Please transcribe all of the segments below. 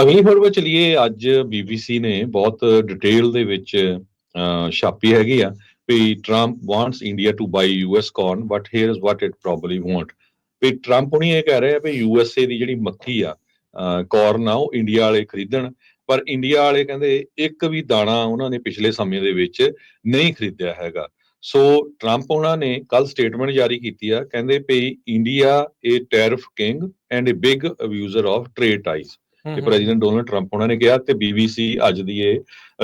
ਅਗਲੀ ਖਬਰ ਵਿੱਚ ਚਲੀਏ। ਅੱਜ ਬੀਬੀਸੀ ਨੇ ਬਹੁਤ ਡਿਟੇਲ ਦੇ ਵਿੱਚ ਛਾਪੀ ਹੈਗੀ ਆ ਵੀ Trump wants India to buy US corn but here is what it probably want we Trump ਹੁਣੀ ਇਹ ਕਹਿ ਰਹੇ ਆ ਵੀ ਯੂਐਸਏ ਦੀ ਜਿਹੜੀ ਮੱਖੀ ਆ ਕੌਰਨ ਆ, ਉਹ ਇੰਡੀਆ ਵਾਲੇ ਖਰੀਦਣ। ਪਰ ਇੰਡੀਆ ਵਾਲੇ ਕਹਿੰਦੇ ਇੱਕ ਵੀ ਦਾਣਾ ਉਹਨਾਂ ਨੇ ਪਿਛਲੇ ਸਮੇਂ ਦੇ ਵਿੱਚ ਨਹੀਂ ਖਰੀਦਿਆ ਹੈਗਾ। ਸੋ ਟਰੰਪ ਉਹਨਾਂ ਨੇ ਕੱਲ ਸਟੇਟਮੈਂਟ ਜਾਰੀ ਕੀਤੀ ਆ, ਕਹਿੰਦੇ ਵੀ India a tariff king and a big abuser of trade ties ਤੇ ਪ੍ਰੈਜ਼ੀਡੈਂਟ ਡੋਨਲਡ ਟਰੰਪ ਉਹਨਾਂ ਨੇ ਕਿਹਾ ਤੇ ਬੀਬੀਸੀ ਅੱਜ ਦੀ ਇਹ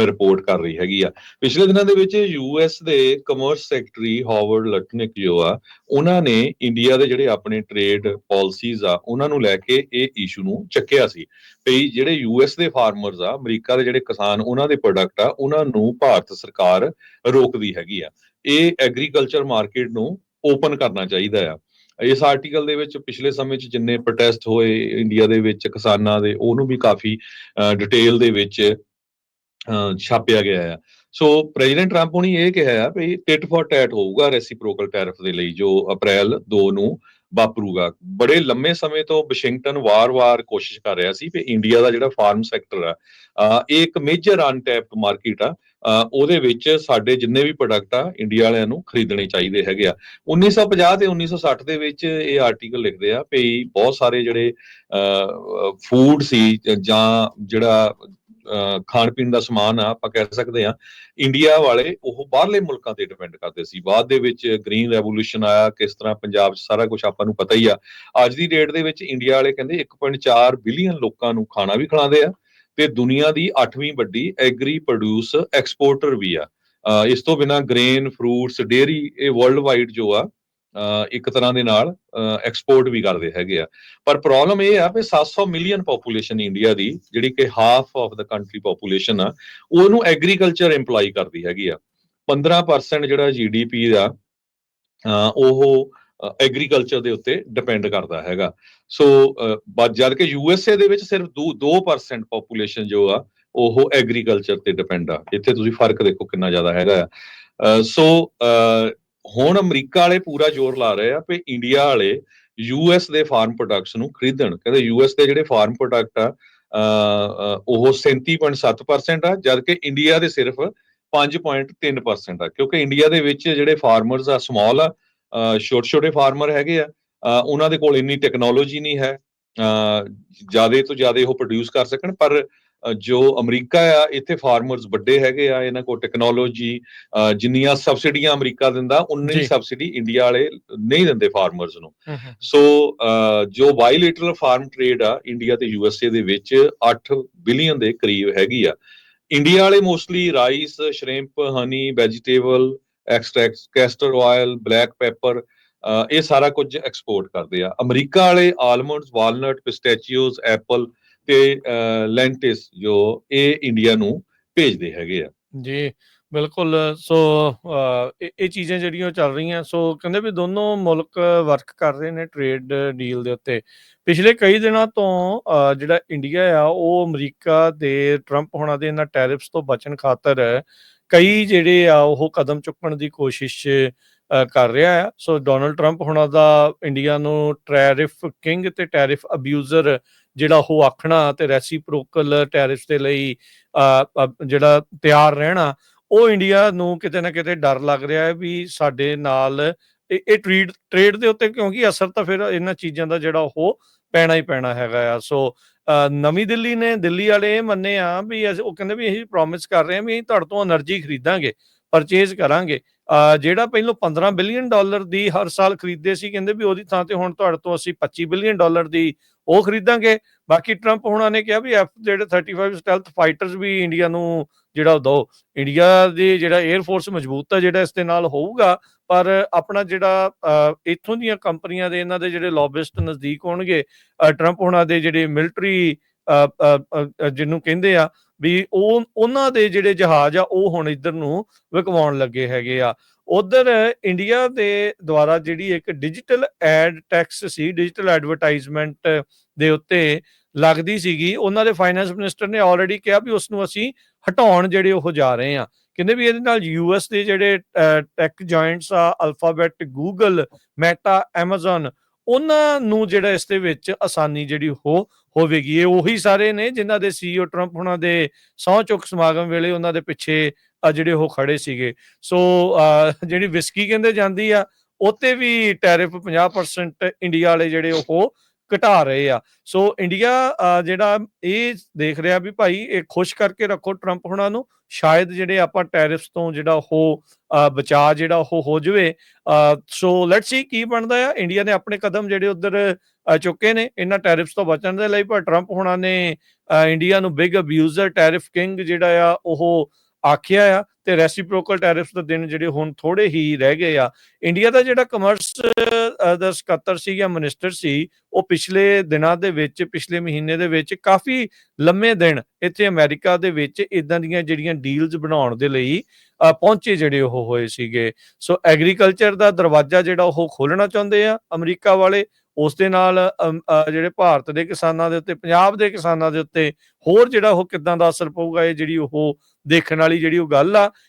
ਰਿਪੋਰਟ ਕਰ ਰਹੀ ਹੈਗੀ ਆ। ਪਿਛਲੇ ਦਿਨਾਂ ਦੇ ਵਿੱਚ ਯੂਐਸ ਦੇ ਕਮਰਸ ਸੈਕਟਰੀ ਹਾਵਰਡ ਲਟਨਿਕ ਜੋ ਆ ਉਹਨਾਂ ਨੇ ਇੰਡੀਆ ਦੇ ਜਿਹੜੇ ਆਪਣੇ ਟ੍ਰੇਡ ਪਾਲਿਸੀਜ਼ ਆ ਉਹਨਾਂ ਨੂੰ ਲੈ ਕੇ ਇਹ ਇਸ਼ੂ ਨੂੰ ਚੱਕਿਆ ਸੀ। ਤੇ ਜਿਹੜੇ ਯੂਐਸ ਦੇ ਫਾਰਮਰਸ ਆ ਅਮਰੀਕਾ ਦੇ ਜਿਹੜੇ ਕਿਸਾਨ ਉਹਨਾਂ ਦੇ ਪ੍ਰੋਡਕਟ ਆ ਉਹਨਾਂ ਨੂੰ ਭਾਰਤ ਸਰਕਾਰ ਰੋਕਦੀ ਹੈਗੀ ਆ। ਇਹ ਐਗਰੀਕਲਚਰ ਮਾਰਕੀਟ ਨੂੰ ਓਪਨ ਕਰਨਾ ਚਾਹੀਦਾ ਆ। ਇਸ ਆਰਟੀਕਲ ਦੇ ਵਿੱਚ ਪਿਛਲੇ ਸਮੇਂ 'ਚ ਜਿੰਨੇ ਪ੍ਰੋਟੈਸਟ ਹੋਏ ਇੰਡੀਆ ਦੇ ਵਿੱਚ ਕਿਸਾਨਾਂ ਦੇ, ਉਹਨੂੰ ਵੀ ਕਾਫੀ ਡਿਟੇਲ ਦੇ ਵਿੱਚ ਛਾਪਿਆ ਗਿਆ ਆ। ਸੋ ਪ੍ਰੈਜ਼ੀਡੈਂਟ ਟਰੰਪ ਨੇ ਇਹ ਕਿਹਾ ਆ ਵੀ ਟਿਟ ਫॉर ਟੈਟ ਹੋਊਗਾ ਰੈਸੀਪ੍ਰੋਕਲ ਟੈਰਿਫ ਦੇ ਲਈ, ਜੋ ਅਪ੍ਰੈਲ 2 ਨੂੰ ਵਾਪਰੂਗਾ। ਬੜੇ ਲੰਮੇ ਸਮੇਂ ਤੋਂ ਵਾਸ਼ਿੰਗਟਨ ਵਾਰ-ਵਾਰ ਕੋਸ਼ਿਸ਼ ਕਰ ਰਿਹਾ ਸੀ ਵੀ ਇੰਡੀਆ ਦਾ ਜਿਹੜਾ ਫਾਰਮ ਸੈਕਟਰ ਆ ਇਹ ਇੱਕ ਮੇਜਰ ਅਨਟੈਪਡ ਮਾਰਕੀਟ ਆ ਉਹਦੇ ਵਿੱਚ ਸਾਡੇ ਜਿੰਨੇ ਵੀ ਪ੍ਰੋਡਕਟ ਆ, ਇੰਡੀਆ ਵਾਲਿਆਂ ਨੂੰ ਖਰੀਦਣੇ ਚਾਹੀਦੇ ਹੈਗੇ ਆ। 1950 ਤੇ 1960 ਦੇ ਵਿੱਚ ਇਹ ਆਰਟੀਕਲ ਲਿਖਦੇ ਆ ਵੀ ਬਹੁਤ ਸਾਰੇ ਜਿਹੜੇ ਫੂਡ ਸੀ ਜਾਂ ਜਿਹੜਾ ਖਾਣ ਪੀਣ ਦਾ ਸਮਾਨ ਆ, ਆਪਾਂ ਕਹਿ ਸਕਦੇ ਆ ਇੰਡੀਆ ਵਾਲੇ ਉਹ ਬਾਹਰਲੇ ਮੁਲਕਾਂ ਤੇ ਡਿਪੈਂਡ ਕਰਦੇ ਸੀ। ਬਾਅਦ ਦੇ ਵਿੱਚ ਗ੍ਰੀਨ ਰੈਵੋਲੂਸ਼ਨ ਆਇਆ, ਕਿਸ ਤਰ੍ਹਾਂ ਪੰਜਾਬ 'ਚ ਸਾਰਾ ਕੁਝ ਆਪਾਂ ਨੂੰ ਪਤਾ ਹੀ ਆ। ਅੱਜ ਦੀ ਡੇਟ ਦੇ ਵਿੱਚ ਇੰਡੀਆ ਵਾਲੇ ਕਹਿੰਦੇ 1.4 ਬਿਲੀਅਨ ਲੋਕਾਂ ਨੂੰ ਖਾਣਾ ਵੀ ਖਿਲਾਉਂਦੇ ਆ ਤੇ ਦੁਨੀਆ ਦੀ 8ਵੀਂ ਵੱਡੀ ਐਗਰੀ ਪ੍ਰੋਡਿਊਸ ਐਕਸਪੋਰਟਰ ਵੀ ਆ। ਇਸ ਤੋਂ ਬਿਨਾ ਗ੍ਰੇਨ ਫਰੂਟਸ ਡੇਅਰੀ ਇਹ ਵਰਲਡ ਵਾਈਡ ਜੋ ਆ ਇੱਕ ਤਰ੍ਹਾਂ ਦੇ ਨਾਲ ਐਕਸਪੋਰਟ ਵੀ ਕਰਦੇ ਹੈਗੇ ਆ। ਪਰ ਪ੍ਰੋਬਲਮ ਇਹ ਆ ਵੀ 700 ਮਿਲੀਅਨ ਪੋਪੂਲੇਸ਼ਨ ਇੰਡੀਆ ਦੀ ਜਿਹੜੀ ਕਿ half of the country population ਆ ਉਹਨੂੰ ਐਗਰੀਕਲਚਰ ਇੰਪਲਾਈ ਕਰਦੀ ਹੈਗੀ ਆ। 15% ਜਿਹੜਾ ਜੀਡੀਪੀ ਦਾ ਅਹ ਉਹ ਐਗਰੀਕਲਚਰ ਦੇ ਉੱਤੇ ਡਿਪੈਂਡ ਕਰਦਾ ਹੈਗਾ। ਸੋ ਅਹ, ਬਾ- ਜਦ ਕਿ ਯੂਐਸਏ ਦੇ ਵਿੱਚ ਸਿਰਫ 2 2% ਪੋਪੂਲੇਸ਼ਨ ਜੋ ਆ ਉਹ ਐਗਰੀਕਲਚਰ ਤੇ ਡਿਪੈਂਡ ਆ। ਇੱਥੇ ਤੁਸੀਂ ਫ਼ਰਕ ਦੇਖੋ ਕਿੰਨਾ ਜ਼ਿਆਦਾ ਹੈਗਾ ਆ। ਸੋ ਹੁਣ ਅਮਰੀਕਾ ਵਾਲੇ ਪੂਰਾ ਜ਼ੋਰ ਲਾ ਰਹੇ ਆ ਵੀ ਇੰਡੀਆ ਵਾਲੇ ਯੂਐਸ ਦੇ ਫਾਰਮ ਪ੍ਰੋਡਕਟਸ ਨੂੰ ਖਰੀਦਣ। ਕਹਿੰਦੇ ਯੂਐਸ ਦੇ ਜਿਹੜੇ ਫਾਰਮ ਪ੍ਰੋਡਕਟ ਆ ਅਹ, ਅਹ, ਉਹ 37.7% ਆ ਜਦਕਿ ਇੰਡੀਆ ਦੇ ਸਿਰਫ 5.3% ਆ। ਕਿਉਂਕਿ ਇੰਡੀਆ ਦੇ ਵਿੱਚ ਜਿਹੜੇ ਫਾਰਮਰਸ ਆ ਸਮਾਲ ਆ ਛੋਟੇ ਛੋਟੇ ਫਾਰਮਰ ਹੈਗੇ ਆ ਉਹਨਾਂ ਦੇ ਕੋਲ ਇੰਨੀ ਟੈਕਨੋਲੋਜੀ ਨਹੀਂ ਹੈ ਜ਼ਿਆਦਾ ਤੋਂ ਜ਼ਿਆਦਾ ਉਹ ਪ੍ਰੋਡਿਊਸ ਕਰ ਸਕਣ ਪਰ ਜੋ ਅਮਰੀਕਾ ਆ ਇੱਥੇ ਫਾਰਮਰਸ ਵੱਡੇ ਹੈਗੇ ਆ ਇਹਨਾਂ ਕੋਲ ਟੈਕਨੋਲੋਜੀ ਜਿੰਨੀਆਂ ਸਬਸਿਡੀਆਂ ਅਮਰੀਕਾ ਦਿੰਦਾ ਉਨੀ। ਸਬਸਿਡੀ ਇੰਡੀਆ ਵਾਲੇ ਨਹੀਂ ਦਿੰਦੇ ਫਾਰਮਰਸ ਨੂੰ। ਸੋ ਜੋ ਬਾਇਲੇਟਰਲ ਫਾਰਮ ਟ੍ਰੇਡ ਆ ਇੰਡੀਆ ਤੇ ਯੂਐਸਏ ਦੇ ਵਿੱਚ 8 ਬਿਲੀਅਨ ਦੇ ਕਰੀਬ ਹੈਗੀ ਆ। ਇੰਡੀਆ ਵਾਲੇ mostly rice shrimp honey vegetable extracts castor oil black pepper ਇਹ ਸਾਰਾ ਕੁਝ ਐਕਸਪੋਰਟ ਕਰਦੇ ਆ। ਅਮਰੀਕਾ ਵਾਲੇ ਆਲਮੰਡਸ ਵਾਲਨਟ ਪਿਸਟੈਚੀਓਜ਼ ਐਪਲ ਤੇ ਲੈਂਟਿਸ ਜੋ ਇਹ ਇੰਡੀਆ ਨੂੰ ਭੇਜਦੇ ਹੈਗੇ ਆ। ਜੀ, ਬਿਲਕੁਲ, ਸੋ ਇਹ ਚੀਜ਼ਾਂ ਜਿਹੜੀਆਂ ਚੱਲ ਰਹੀਆਂ, ਸੋ ਕਹਿੰਦੇ ਵੀ ਦੋਨੋਂ ਮੁਲਕ ਵਰਕ ਕਰ ਰਹੇ ਨੇ ਟ੍ਰੇਡ ਡੀਲ ਦੇ ਉੱਤੇ। ਪਿਛਲੇ ਕਈ ਦਿਨਾਂ ਤੋਂ ਜਿਹੜਾ ਇੰਡੀਆ ਆ, ਉਹ ਅਮਰੀਕਾ ਦੇ ਟਰੰਪ ਹੋਣਾ ਦੇ ਇਹਨਾਂ ਟੈਰਿਫਸ ਤੋਂ ਬਚਣ ਖਾਤਰ ਕਈ ਜਿਹੜੇ ਆ, ਉਹ ਕਦਮ ਚੁੱਕਣ ਦੀ ਕੋਸ਼ਿਸ਼ ਕਰ ਰਿਹਾ ਆ। ਸੋ ਡੋਨਲਡ ਟਰੰਪ ਹੁਣਾਂ ਦਾ ਇੰਡੀਆ ਨੂੰ ਟੈਰਿਫ ਕਿੰਗ ਤੇ ਟੈਰਿਫ ਅਬਿਊਜ਼ਰ ਜਿਹੜਾ ਉਹ ਆਖਣਾ ਤੇ ਰੈਸੀਪ੍ਰੋਕਲ ਟੈਰਿਫ ਦੇ ਲਈ ਜਿਹੜਾ ਤਿਆਰ ਰਹਿਣਾ, ਉਹ ਇੰਡੀਆ ਨੂੰ ਕਿਤੇ ਨਾ ਕਿਤੇ ਡਰ ਲੱਗ ਰਿਹਾ ਹੈ ਵੀ ਸਾਡੇ ਨਾਲ ਇਹ ਟ੍ਰੇਡ ਟ੍ਰੇਡ ਦੇ ਉੱਤੇ ਕਿਉਂਕਿ ਅਸਰ ਤਾਂ ਫਿਰ ਇਹਨਾਂ ਚੀਜ਼ਾਂ ਦਾ ਜਿਹੜਾ ਉਹ ਪੈਣਾ ਹੀ ਪੈਣਾ ਹੈਗਾ ਆ। ਸੋ ਨਵੀਂ ਦਿੱਲੀ ਨੇ, ਦਿੱਲੀ ਵਾਲੇ ਇਹ ਮੰਨੇ ਆ ਵੀ ਉਹ ਕਹਿੰਦੇ ਵੀ ਅਸੀਂ ਪ੍ਰੋਮਿਸ ਕਰ ਰਹੇ ਆ ਵੀ ਤੁਹਾਡੇ ਤੋਂ એનર્ਜੀ ਖਰੀਦਾਂਗੇ। ਪਰਚੇਜ਼ ਕਰਾਂਗੇ। ਜਿਹੜਾ ਪਹਿਲਾਂ 15 ਬਿਲੀਅਨ ਡਾਲਰ ਦੀ ਹਰ ਸਾਲ ਖਰੀਦਦੇ ਸੀ ਕਹਿੰਦੇ ਵੀ ਉਹਦੀ ਥਾਂ ਤੇ ਹੁਣ ਤੁਹਾਡੇ ਤੋਂ ਅਸੀਂ 25 ਬਿਲੀਅਨ ਡਾਲਰ ਦੀ ਉਹ ਖਰੀਦਾਂਗੇ। ਬਾਕੀ ਟਰੰਪ ਹੁਣਾਂ ਨੇ ਕਿਹਾ ਵੀ ਐਫ ਜਿਹੜੇ 35 ਸਟੈਲਥ ਫਾਈਟਰਸ ਵੀ ਇੰਡੀਆ ਨੂੰ ਜਿਹੜਾ ਉਹ ਦੋ ਇੰਡੀਆ ਦੀ ਜਿਹੜਾ 에ਅਰ ਫੋਰਸ ਮਜ਼ਬੂਤ ਆ ਜਿਹੜਾ ਇਸ ਦੇ ਨਾਲ ਹੋਊਗਾ ਪਰ ਆਪਣਾ ਜਿਹੜਾ ਇੱਥੋਂ ਦੀਆਂ ਕੰਪਨੀਆਂ ਦੇ ਇਹਨਾਂ ਦੇ ਜਿਹੜੇ ਲੌਬਿਸਟ ਨਜ਼ਦੀਕ ਹੋਣਗੇ ਅ, ਟਰੰਪ ਹੁਣਾਂ ਦੇ ਜਿਹੜੇ ਮਿਲਟਰੀ ਜਿਹਨੂੰ ਕਹਿੰਦੇ ਆ ਵੀ ਉਹ, ਉਹਨਾਂ ਦੇ ਜਿਹੜੇ ਜਹਾਜ਼ ਆ, ਉਹ ਹੁਣ ਇੱਧਰ ਨੂੰ ਵਿਕਵਾਉਣ ਲੱਗੇ ਹੈਗੇ ਆ। ਉਧਰ ਇੰਡੀਆ ਦੇ ਦੁਆਰਾ ਜਿਹੜੀ ਇੱਕ ਡਿਜੀਟਲ ਐਡ ਟੈਕਸ ਸੀ ਡਿਜੀਟਲ ਐਡਵਰਟਾਈਜ਼ਮੈਂਟ ਦੇ ਉੱਤੇ ਲੱਗਦੀ ਸੀਗੀ, ਉਹਨਾਂ ਦੇ ਫਾਈਨੈਂਸ ਮਿਨਿਸਟਰ ਨੇ ਆਲਰੇਡੀ ਕਿਹਾ ਵੀ ਉਸ ਨੂੰ ਅਸੀਂ ਹਟਾਉਣ ਜਿਹੜੇ ਉਹ ਜਾ ਰਹੇ ਆ। ਕਹਿੰਦੇ ਵੀ ਇਹਦੇ ਨਾਲ ਯੂਐਸ ਦੇ ਜਿਹੜੇ ਟੈਕ ਜਾਇੰਟਸ ਆ ਅਲਫਾਬੈਟ ਗੂਗਲ ਮੈਟਾ Amazon ਉਹਨਾਂ ਨੂੰ ਜਿਹੜਾ ਇਸ ਦੇ ਵਿੱਚ ਆਸਾਨੀ ਜਿਹੜੀ ਉਹ ਹੋਵੇਗੀ। ਇਹ ਉਹੀ ਸਾਰੇ ਨੇ ਜਿਨ੍ਹਾਂ ਦੇ ਸੀਈਓ ਟਰੰਪ ਉਹਨਾਂ ਦੇ ਸਹੁੰ ਚੁੱਕ ਸਮਾਗਮ ਵੇਲੇ ਉਹਨਾਂ ਦੇ ਪਿੱਛੇ ਜਿਹੜੇ ਉਹ ਖੜੇ ਸੀਗੇ। ਸੋ ਅ, ਜਿਹੜੀ ਵਿਸਕੀ ਕਹਿੰਦੇ ਜਾਂਦੀ ਆ ਉੱਤੇ ਵੀ ਟੈਰਿਫ 50% ਇੰਡੀਆ ਵਾਲੇ ਜਿਹੜੇ ਉਹ ਘਟਾ ਰਹੇ ਆ। ਸੋ ਇੰਡੀਆ ਜਿਹੜਾ ਇਹ ਦੇਖ ਰਿਹਾ ਵੀ ਭਾਈ ਇਹ ਖੁਸ਼ ਕਰਕੇ ਰੱਖੋ ਟਰੰਪ ਹੁਣਾਂ ਨੂੰ। ਸ਼ਾਇਦ ਜਿਹੜੇ ਆਪਾਂ ਟੈਰਿਫਸ ਤੋਂ ਜਿਹੜਾ ਉਹ ਅ, ਬਚਾ ਜਿਹੜਾ ਉਹ ਹੋ ਜਾਵੇ ਸੋ ਲੈਟਸ ਸੀ ਕੀ ਬਣਦਾ ਆ। ਇੰਡੀਆ ਨੇ ਆਪਣੇ ਕਦਮ ਜਿਹੜੇ ਉਧਰ ਚੁੱਕੇ ਨੇ ਇਹਨਾਂ ਟੈਰਿਫਸ ਤੋਂ ਬਚਣ ਦੇ ਲਈ ਪਰ ਟਰੰਪ ਹੁਣਾਂ ਨੇ ਇੰਡੀਆ ਨੂੰ ਬਿਗ ਅਬਿਊਜ਼ਰ ਟੈਰਿਫ ਕਿੰਗ ਜਿਹੜਾ ਆ ਉਹ ਆਖਿਆ ਆ ਤੇ ਰੈਸੀਪ੍ਰੋਕਲ ਟੈਰਿਫਸ ਦੇ ਦਿਨ ਜਿਹੜੇ ਹੁਣ ਥੋੜੇ ਹੀ ਰਹਿ ਗਏ ਆ। ਇੰਡੀਆ ਦਾ ਜਿਹੜਾ ਕਮਰਸ ਦਾ ਸਕੱਤਰ ਸੀ ਜਾਂ ਮਿਨਿਸਟਰ ਸੀ ਉਹ ਪਿਛਲੇ ਦਿਨਾਂ ਦੇ ਵਿੱਚ ਪਿਛਲੇ ਮਹੀਨੇ ਦੇ ਵਿੱਚ ਕਾਫੀ ਲੰਮੇ ਦਿਨ ਇੱਥੇ ਅਮਰੀਕਾ ਦੇ ਵਿੱਚ ਇਦਾਂ ਦੀਆਂ ਜਿਹੜੀਆਂ ਡੀਲਸ ਬਣਾਉਣ ਦੇ ਲਈ ਅ, ਪਹੁੰਚੇ ਜਿਹੜੇ ਉਹ ਹੋਏ ਸੀਗੇ। ਸੋ ਐਗਰੀਕਲਚਰ ਦਾ ਦਰਵਾਜ਼ਾ ਜਿਹੜਾ ਉਹ ਖੋਲਣਾ ਚਾਹੁੰਦੇ ਆ ਅਮਰੀਕਾ ਵਾਲੇ ਉਸ ਦੇ ਨਾਲ ਅਮ, ਅ, ਜਿਹੜੇ ਭਾਰਤ ਦੇ ਕਿਸਾਨਾਂ ਦੇ ਉੱਤੇ ਪੰਜਾਬ ਦੇ ਕਿਸਾਨਾਂ ਦੇ ਉੱਤੇ ਹੋਰ ਜਿਹੜਾ ਉਹ ਕਿਦਾਂ ਦਾ ਅਸਰ ਪਊਗਾ ਇਹ ਜਿਹੜੀ ਉਹ ਦੇਖਣ ਵਾਲੀ ਜਿਹੜੀ ਉਹ ਗੱਲ ਆ